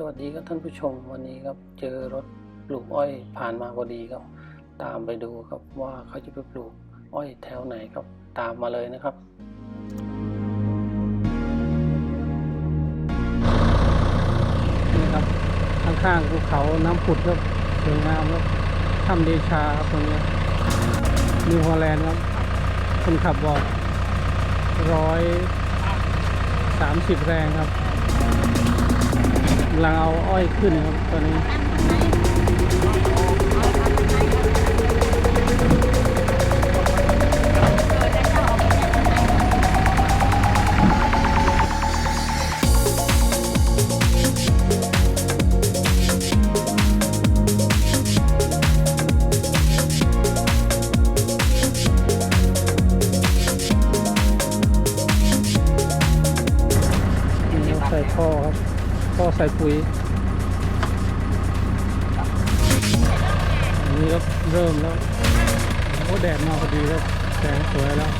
สวัสดีครับท่านผู้ชมวันนี้ครับเจอรถปลูกอ้อยผ่านมาพอดีครับ ตามไปดูครับว่าเขาจะไปปลูกอ้อยแถวไหนครับ ตามมาเลยนะครับนี่ครับข้างๆภูเขาน้ำผุดครับสวยงามครับถ้ำเดชาครับตรงนี้นิวฮอลแลนด์ครับคนขับบอกร้อยสามสิบแรงครับำลังเอาอ้อยขึ้นครับตอนนี้นี่ใส่ท่อครับ ท่อใส่ปุ๋ยอันนี้ก็เริ่มแล้วโอ้แดดมาพอดีครับแสงสวยแล้ว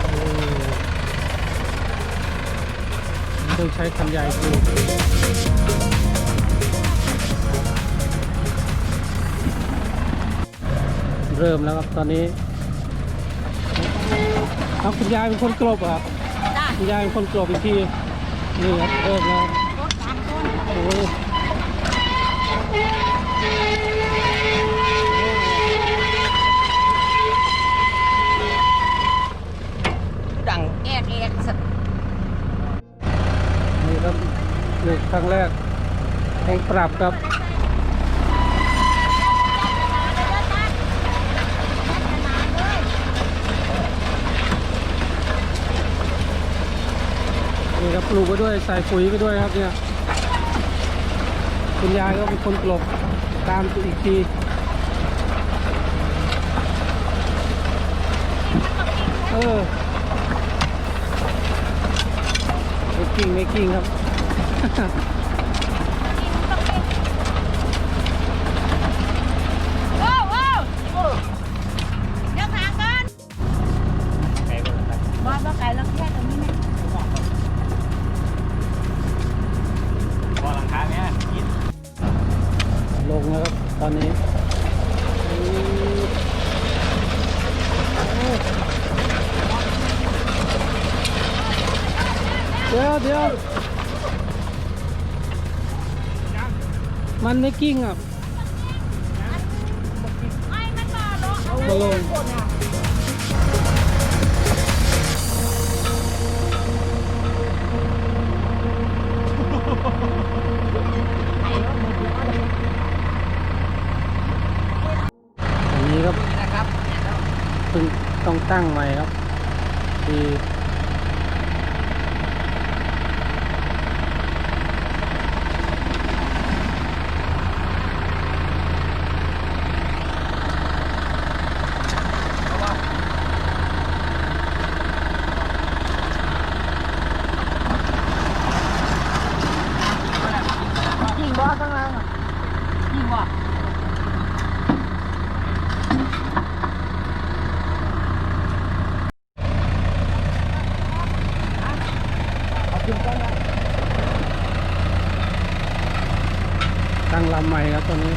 โอ้ต้องใช้คันใหญ่ปลูกเริ่มแล้วครับตอนนี้เอาคุณยายเป็นคนกลบเหรอครับจ้าคุณยายเป็นคนกลบอีกที นี่ครับเริ่มแล้วรถสามต้นโอ้ยดังแอดแอดสักนี่ครับนี่ครั้งแรกแห่งปรับครับ ครับปลูกไปด้วยใส่ปุ๋ยไปด้วยครับเนี่ยคุณยายก็เป็นคนกลบตามอีกทีเออไม่กิ่งไม่กิ่งครับ ลงแล้วครับ ตอนนี้เดี๋ยวเดี๋ยวมันไม่กิ้งอะไอ้มันมาลง ตั้งใหม่ครับดียิงบ่ข้างล่างอะยิงบ่ ตั้งลำใหม่ครับตอนนี้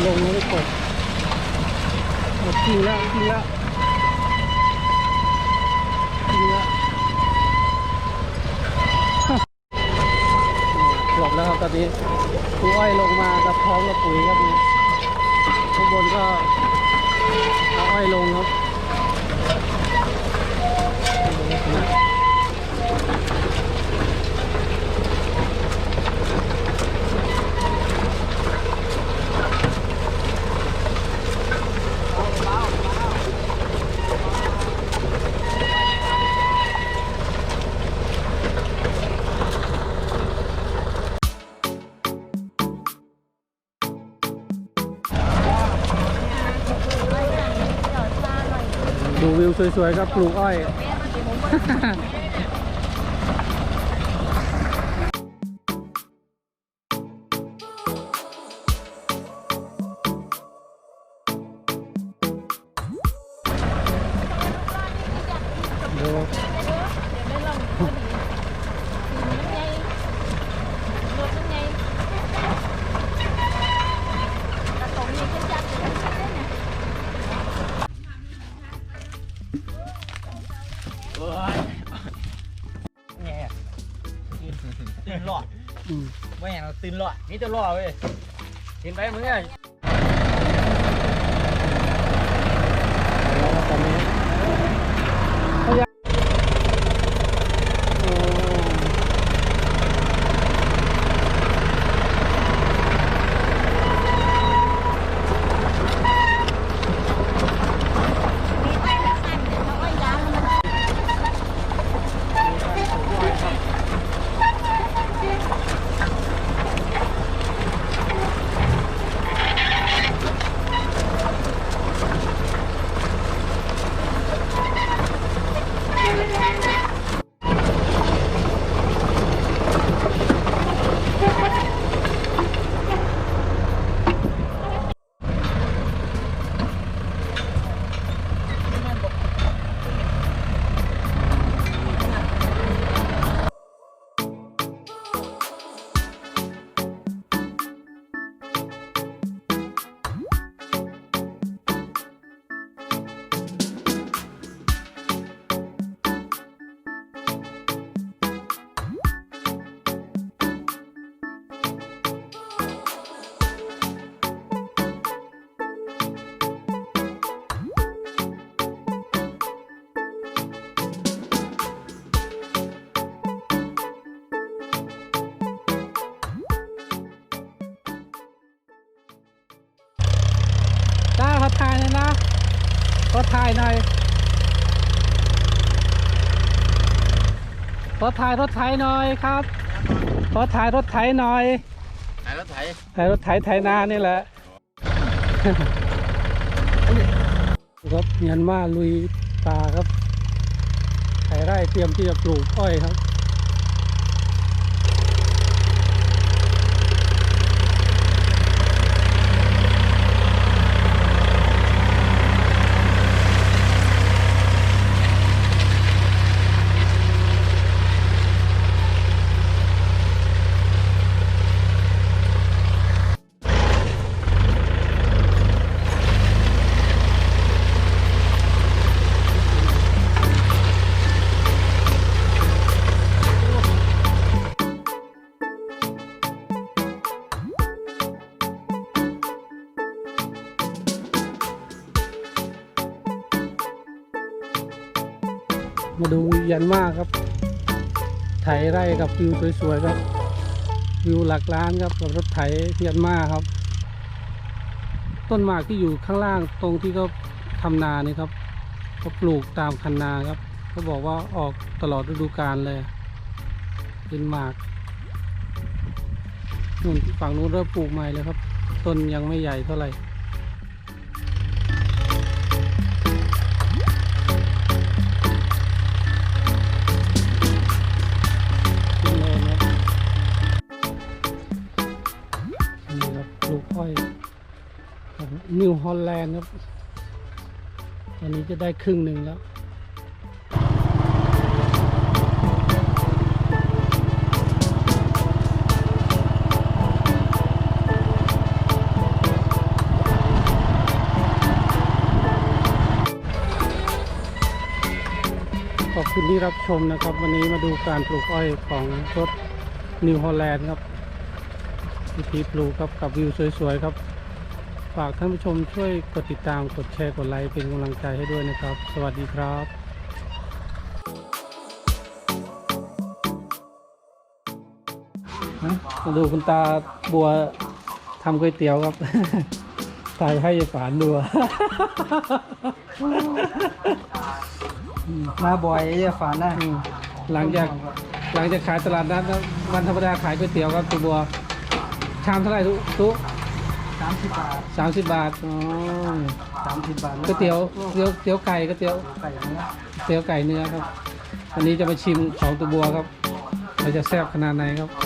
ล งแล้ไม่กดหมดกิ้งแล้วกิ้งแล้วกิ้งแล้วหลบแล้วครับตอนนี้ปูอ้อยลงมากับพร้อมกับปุ๋ยครับนี่ข้างบนก็เอาอ้อยลงครับ สวยๆครับปลูกอ้อย ตื่นหลอดนี่จะรอเว้ยเห็นไปมึงไง ถ่ายหน่อยขอถ่ายรถไถหน่อยครับขอถ่ายรถไถหน่อยไหนรถไถถ่ายรถไถไถนานี่แหละรถเมียนมาลุยป่าครับไถไร่เตรียมที่จะปลูกอ้อยครับ มาดูยันมากครับ ไถไร่กับวิวสวยๆครับ วิวหลักล้านครับกับรถไถยันมากครับ ต้นหมากที่อยู่ข้างล่างตรงที่เขาทำนานี่ครับเขาปลูกตามคันนาครับเขาบอกว่าออกตลอดฤดูกาลเลยเป็นหมากนู่นฝั่งนู้นเริ่มปลูกใหม่เลยครับ ต้นยังไม่ใหญ่เท่าไหร่ ของนิวฮอลแลนด์ครับ ตอนนี้จะได้ครึ่งหนึ่งแล้วขอบคุณที่รับชมนะครับ วันนี้มาดูการปลูกอ้อยของรถนิวฮอลแลนด์ครับวิธีปลูกครับกับวิวสวยๆครับ ฝากท่านผู้ชมช่วยกดติดตามกดแชร์กดไลค์เป็นกำลังใจให้ด้วยนะครับ สวัสดีครับฮะมาดูคุณตาบัวทำก๋วยเตี๋ยวครับถ่ายให้ยายฝานดูหน้าบอยไอ้ฝันนะอืมหลังจากหลังจากขายตลาดนัดแล้ววันธรรมดาขายก๋วยเตี๋ยวครับตัวบัว ชามเท่าไหร่ทุกทุก สามสิบบาทสามสิบบาทอ๋อสามสิบบาทก๋วยเตี๋ยวเตี๋ยวเตี๋ยวไก่ก๋วยเตี๋ยวไก่เนื้อเตี๋ยวไก่เนื้อครับวันนี้จะมาชิมของตัวบัวครับเราจะแซ่บขนาดไหนครับอ